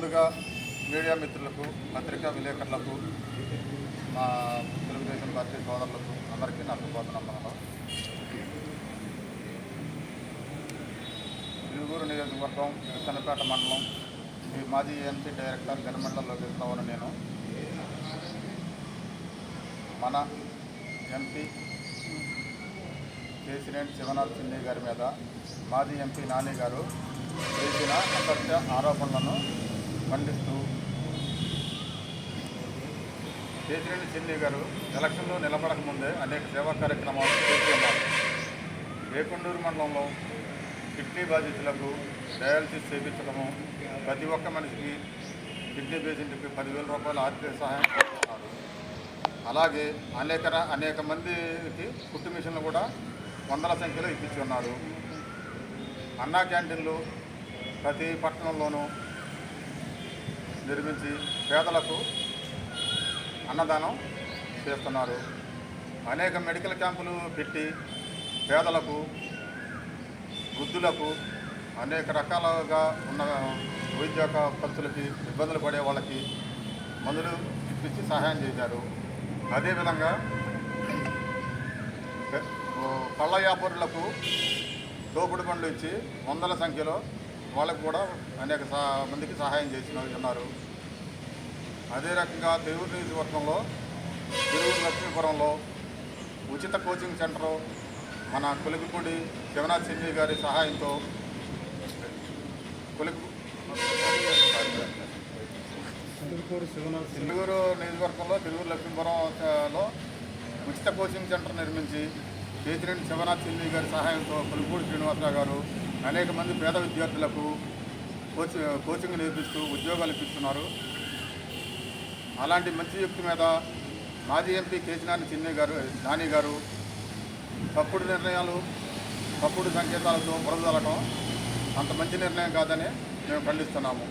ముందుగా మీడియా మిత్రులకు పత్రికా విలేకరులకు మా తెలుగుదేశం పార్టీ సోదరులకు అందరికీ నా శుభాభినందనలు. తిరుగురు నియోజకవర్గం కన్నపేట మండలం ఈ మాజీ ఎంపీ డైరెక్టర్ గనమండల లోకేశ్వరరావు నేను. మన ఎంపీ కేసినేని శివనాథ్ సింధే గారి మీద మాజీ ఎంపీ నాని గారు చేసిన అసత్య ఆరోపణలను ఖండిస్తూ కేసిరెడ్డి చిన్ని గారు? ఎలక్షన్లో నిలబడక ముందే అనేక సేవా కార్యక్రమాలు చేస్తున్నారు. ఉన్నారు మండలంలో కిడ్నీ బాధితులకు డయాలసిస్ చేయించడము ప్రతి ఒక్క మనిషికి కిడ్నీ పేషెంట్కి పదివేల రూపాయల ఆర్థిక సహాయం చేస్తున్నారు. అలాగే అనేక అనేక మందికి కుట్టు మిషన్లు కూడా వందల సంఖ్యలో ఇప్పించి ఉన్నారు అన్నా క్యాంటీన్లు ప్రతి పట్టణంలోనూ నిర్మించి పేదలకు అన్నదానం చేస్తున్నారు. అనేక మెడికల్ క్యాంపులు పెట్టి పేదలకు వృద్ధులకు అనేక రకాలుగా ఉన్న వైద్య ఖర్చులకి ఇబ్బందులు పడే వాళ్ళకి మందులు ఇప్పించి సహాయం చేశారు. అదేవిధంగా పళ్ళ వ్యాపారులకు దోపుడు పండ్లు ఇచ్చి వందల సంఖ్యలో వాళ్ళకు కూడా అనేక మందికి సహాయం చేసిన ఉన్నారు. అదే రకంగా తిరువురు నియోజకవర్గంలో తిరువురు లక్ష్మీపురంలో ఉచిత కోచింగ్ సెంటరు మన కొలిగిపూడి శివనాథ్ సింగి గారి సహాయంతో తిరువురు నియోజకవర్గంలో తిరువురు లక్ష్మీపురంలో ఉచిత కోచింగ్ సెంటర్ నిర్మించి కేతిరెడ్డి శివనాథ్ సింగి గారి సహాయంతో కొలిపూడి శ్రీనివాసరావు గారు అనేక మంది పేద విద్యార్థులకు కోచి కోచింగ్ నేర్పిస్తూ ఉద్యోగాలు ఇప్పిస్తున్నారు. అలాంటి మంచి యుక్తి మీద మాజీ ఎంపీ కేసినాని చిన్ని గారు నాని గారు తప్పుడు నిర్ణయాలు తప్పుడు సంకేతాలతో బురదలటం అంత మంచి నిర్ణయం కాదని మేము ఖండిస్తున్నాము.